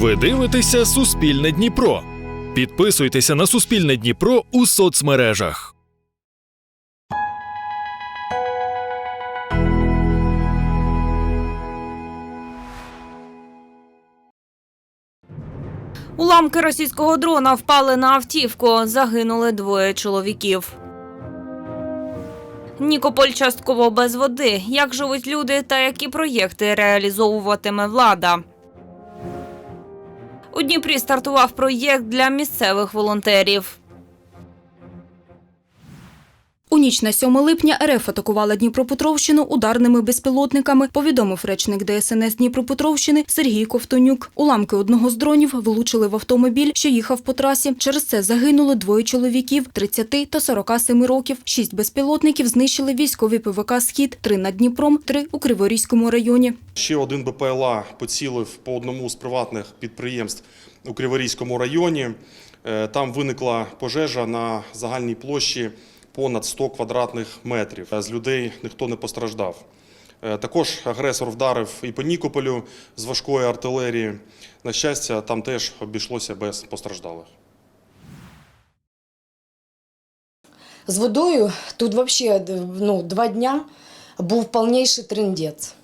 Ви дивитеся Суспільне Дніпро. Підписуйтеся на Суспільне Дніпро у соцмережах. Уламки російського дрона впали на автівку. Загинули двоє чоловіків. Нікополь частково без води. Як живуть люди та які проєкти реалізовуватиме влада? У Дніпрі стартував проєкт для місцевих волонтерів. У ніч на 7 липня РФ атакувала Дніпропетровщину ударними безпілотниками, повідомив речник ДСНС Дніпропетровщини Сергій Ковтонюк. Уламки одного з дронів влучили в автомобіль, що їхав по трасі. Через це загинули двоє чоловіків 30 та 47 років. Шість безпілотників знищили військові ПВК «Схід», три над Дніпром, три у Криворізькому районі. Ще один БПЛА поцілив по одному з приватних підприємств у Криворізькому районі. Е, Там виникла пожежа на загальній площі понад 100 квадратних метрів. Е, З людей ніхто не постраждав. Е, Також агресор вдарив і по Нікополю з важкої артилерії. На щастя, там теж обійшлося без постраждалих. З водою тут взагалі ну, два дня був повніший трендець.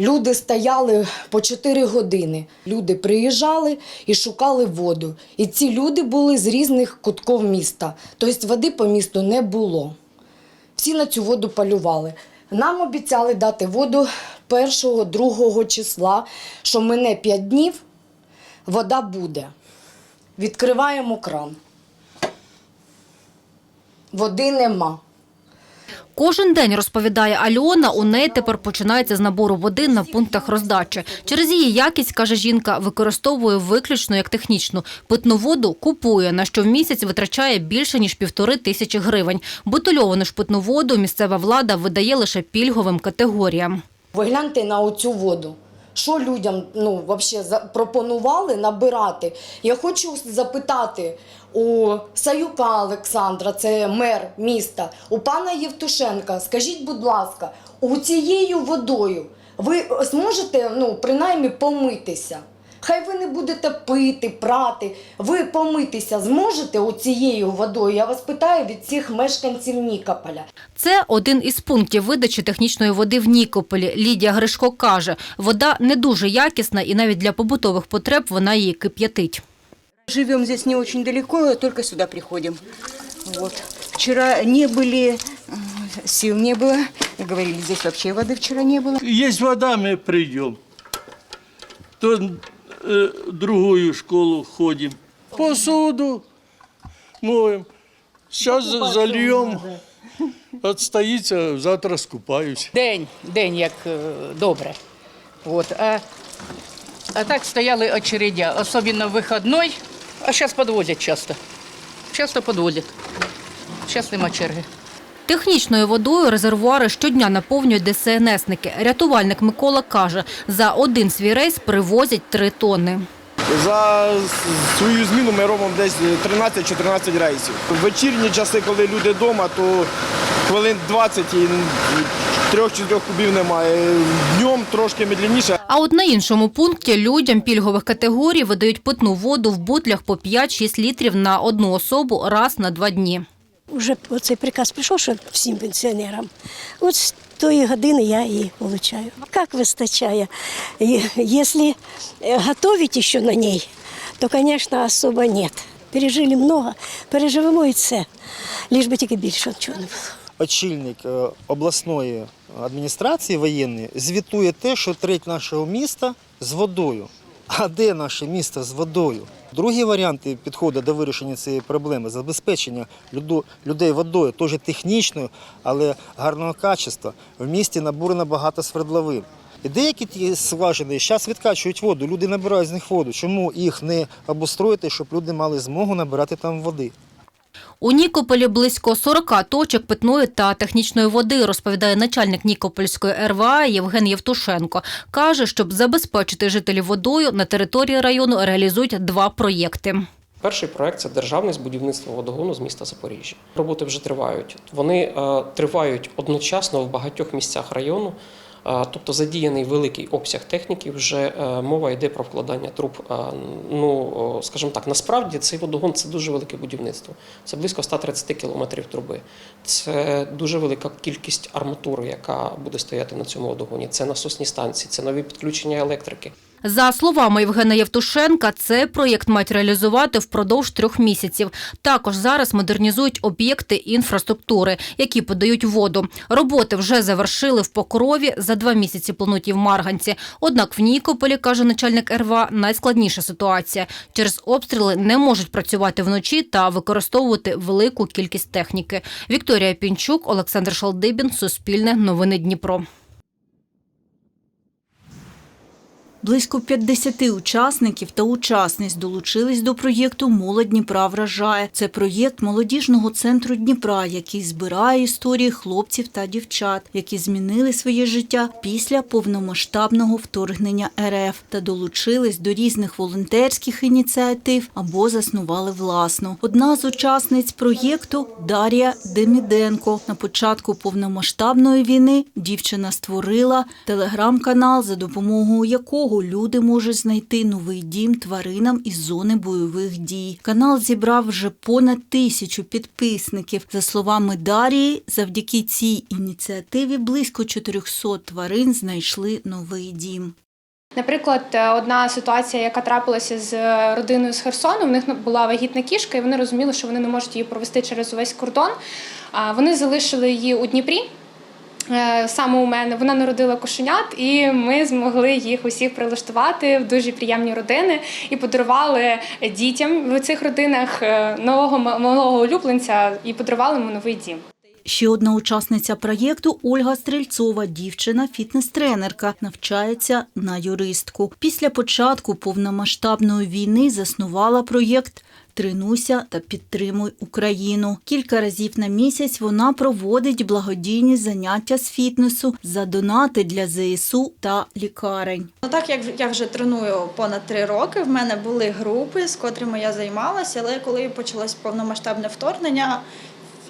Люди стояли по 4 години. Люди приїжджали і шукали воду. І ці люди були з різних кутків міста. Тобто води по місту не було. Всі на цю воду полювали. Нам обіцяли дати воду 1-2 числа, що мене 5 днів, вода буде. Відкриваємо кран. Води нема. Кожен день, розповідає Альона, у неї тепер починається з набору води на пунктах роздачі. Через її якість, каже жінка, використовує виключно як технічну. Питну воду купує, на що в місяць витрачає більше, ніж півтори тисячі гривень. Бутильовану ж питну воду місцева влада видає лише пільговим категоріям. Ви гляньте на оцю воду. Що людям ну, вообще пропонували набирати? Я хочу запитати у Саюка Олександра, це мер міста, у пана Євтушенка, скажіть, будь ласка, у цією водою ви зможете ну, принаймні помитися? Хай ви не будете пити, прати, ви помитися зможете оцією водою? Я вас питаю від всіх мешканців Нікополя. Це один із пунктів видачі технічної води в Нікополі. Лідія Гришко каже, вода не дуже якісна і навіть для побутових потреб вона її кип'ятить. Живем здесь не очень далеко, только сюда приходим. Вот. Вчера не были, м, сил не было. Говорили, здесь вообще воды вчера не было. Есть вода, мы придем. То э, другую школу ходим. Посуду моем. Сейчас зальем. Отстоится, завтра скупаюсь. День, день як е, добре. От. А, а так стояли очередя, особливо вихідний, а зараз підвозять часто. Часто підвозять. Зараз нема черги. Технічною водою резервуари щодня наповнюють ДСНСники. Рятувальник Микола каже, за один свій рейс привозять три тонни. За свою зміну ми робимо десь 13-14 рейсів. В вечірні часи, коли люди вдома, то хвилин 20 і трьох-чотирьох кубів немає. Днем трошки медленніше. А от на іншому пункті людям пільгових категорій видають питну воду в бутлях по 5-6 літрів на одну особу раз на два дні. Уже оцей приказ прийшов, що всім пенсіонерам. От з тої години я її отримую. Як вистачає? Якщо е, готувати ще на ній, то, звісно, особо нет. Пережили много, переживемо і це. Ліж би тільки більше чого не було. очільник е, обласної адміністрації воєнної звітує те, що треть нашого міста з водою. А де наше місто з водою? Другі варіанти підходу до вирішення цієї проблеми забезпечення людей водою, теж технічною, але гарного качества. В місті набурено багато свердловин. І деякі ті скважини зараз відкачують воду, люди набирають з них воду. Чому їх не обустроїти, щоб люди мали змогу набирати там води? У Нікополі близько 40 точок питної та технічної води, розповідає начальник Нікопольської РВА Євген Євтушенко. Каже, щоб забезпечити жителів водою, на території району реалізують два проєкти. Перший проект це державне з будівництва водогону з міста Запоріжжя. Роботи вже тривають. Вони е, тривають одночасно в багатьох місцях району. Тобто задіяний великий обсяг техніки, вже е, мова йде про вкладання труб. Ну, скажімо так, насправді цей водогон це дуже велике будівництво. Це близько 130 кілометрів труби. Це дуже велика кількість арматури, яка буде стояти на цьому водогоні. Це насосні станції, це нові підключення електрики. За словами Євгена Євтушенка, цей проєкт мають реалізувати впродовж трьох місяців. Також зараз модернізують об'єкти інфраструктури, які подають воду. Роботи вже завершили в Покрові, за два місяці планують і в Марганці. Однак в Нікополі, каже начальник РВА, найскладніша ситуація. Через обстріли не можуть працювати вночі та використовувати велику кількість техніки. Вікторія Пінчук, Олександр Шалдибін, Суспільне, Новини Дніпро. Близько 50 учасників та учасниць долучились до проєкту Молодь Дніпра вражає. Це проєкт молодіжного центру Дніпра, який збирає історії хлопців та дівчат, які змінили своє життя після повномасштабного вторгнення РФ та долучились до різних волонтерських ініціатив або заснували власну. Одна з учасниць проєкту Дар'я Деміденко. На початку повномасштабної війни дівчина створила телеграм-канал, за допомогою якого люди можуть знайти новий дім тваринам із зони бойових дій. Канал зібрав вже понад тисячу підписників. За словами Дарії, завдяки цій ініціативі близько 400 тварин знайшли новий дім. Наприклад, е, одна ситуація, яка трапилася з е, родиною з Херсону, в них була вагітна кішка, і вони розуміли, що вони не можуть її провести через увесь кордон. Вони залишили її у Дніпрі. Е, Саме у мене вона народила кошенят, і ми змогли їх усіх прилаштувати в дуже приємні родини і подарували дітям в цих родинах е, нового малого улюбленця і подарували йому новий дім. Ще одна учасниця проєкту Ольга Стрельцова, дівчина, фітнес-тренерка, навчається на юристку. Після початку повномасштабної війни заснувала проєкт Тренуйся та підтримуй Україну. Кілька разів на місяць вона проводить благодійні заняття з фітнесу за донати для ЗСУ та лікарень. Ну так як я вже треную понад три роки, в мене були групи, з котрими я займалася, але коли почалось повномасштабне вторгнення,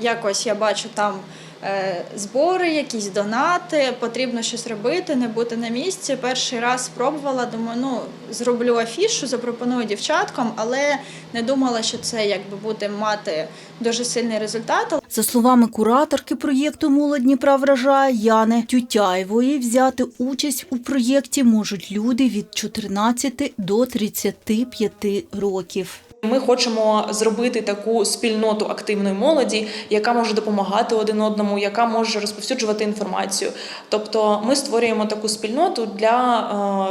якось я бачу там е, збори, якісь донати, потрібно щось робити, не бути на місці. Перший раз спробувала, думаю, ну зроблю афішу, запропоную дівчаткам, але не думала, що це якби буде мати дуже сильний результат. За словами кураторки проєкту Молодь Дніпра вражає Яни Тютяєвої, взяти участь у проєкті можуть люди від 14 до 35 років. Ми хочемо зробити таку спільноту активної молоді, яка може допомагати один одному, яка може розповсюджувати інформацію. Тобто ми створюємо таку спільноту для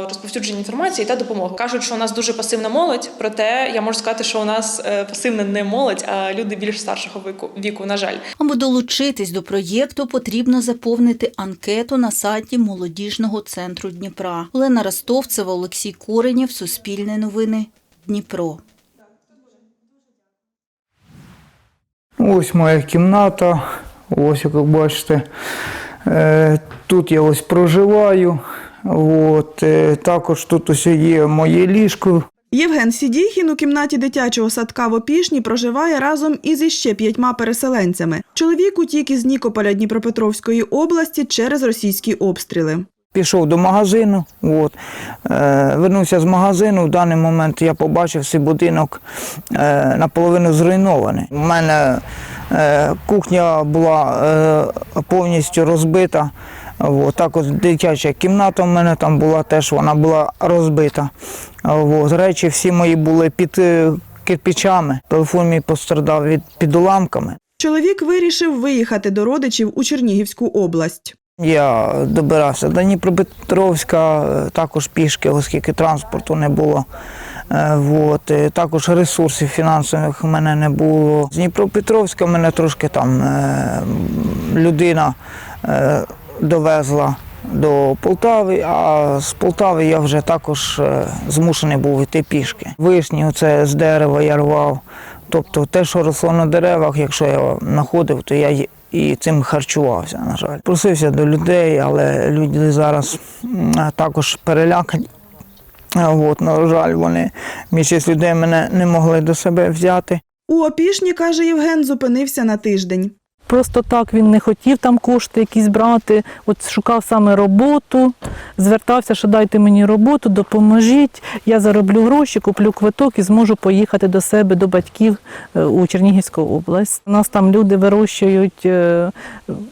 е, розповсюдження інформації та допомоги. Кажуть, що у нас дуже пасивна молодь, проте я можу сказати, що у нас е, пасивна не молодь, а люди більш старшого віку. на жаль. Аби долучитись до проєкту, потрібно заповнити анкету на сайті молодіжного центру Дніпра. Олена Ростовцева, Олексій Коренєв, Суспільне новини, Дніпро. Ось моя кімната. Ось, як ви бачите. Е, Тут я ось проживаю. От, е, також тут ось є моє ліжко. Євген Сідіхін у кімнаті дитячого садка в Опішні проживає разом із іще п'ятьма переселенцями. Чоловік утік із Нікополя Дніпропетровської області через російські обстріли. Пішов до магазину. От. Е, вернувся з магазину. В даний момент я побачив цей будинок е, наполовину зруйнований. У мене е, кухня була е, повністю розбита. От. Також дитяча кімната в мене там була теж вона була розбита. От. Речі всі мої були під е, кирпичами. Телефон мій пострадав від під уламками. Чоловік вирішив виїхати до родичів у Чернігівську область. Я добирався до Дніпропетровська, також пішки, оскільки транспорту не було. Е, Вот. е, Також ресурсів фінансових в мене не було. З Дніпропетровська мене трошки там е, людина довезла до Полтави, а з Полтави я вже також змушений був йти пішки. Вишні оце з дерева я рвав. Тобто те, що росло на деревах, якщо я знаходив, то я і цим харчувався, на жаль. Просився до людей, але люди зараз також перелякані. От, на жаль, вони більшість людей мене не могли до себе взяти. У Опішні, каже Євген, зупинився на тиждень. Просто так, він не хотів там кошти якісь брати. От шукав саме роботу, звертався, що дайте мені роботу, допоможіть. Я зароблю гроші, куплю квиток і зможу поїхати до себе, до батьків е, у Чернігівську область. У нас там люди вирощують е,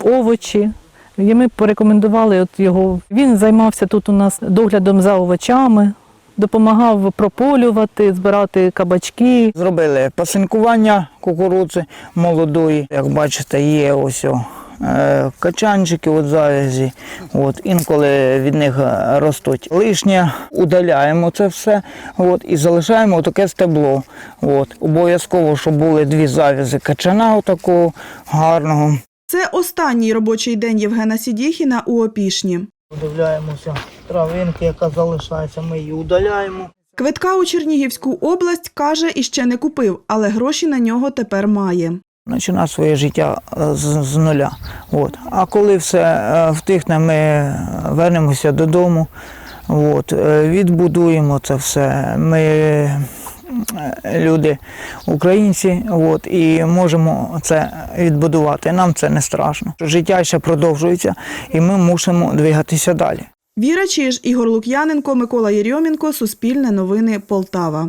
овочі. І ми порекомендували от його. Він займався тут у нас доглядом за овочами, допомагав прополювати, збирати кабачки. Зробили пасинкування кукурудзи молодої. Як бачите, є ось о, е, качанчики от завязі. От, інколи від них ростуть лишнє, удаляємо це все от, і залишаємо таке стебло. От. Обов'язково, щоб були дві зав'язи качана отакого гарного. Це останній робочий день Євгена Сідіхіна у Опішні. Подивляємося травинки, яка залишається, ми її удаляємо. Квитка у Чернігівську область каже, іще не купив, але гроші на нього тепер має. починати своє життя е, з, з нуля. От. А коли все е, втихне, ми вернемося додому, от, е, відбудуємо це все. Ми люди українці, от, і можемо це відбудувати. Нам це не страшно. Життя ще продовжується, і ми мусимо двигатися далі. Віра Чиж, Ігор Лук'яненко, Микола Єрьомінко, Суспільне новини Полтава.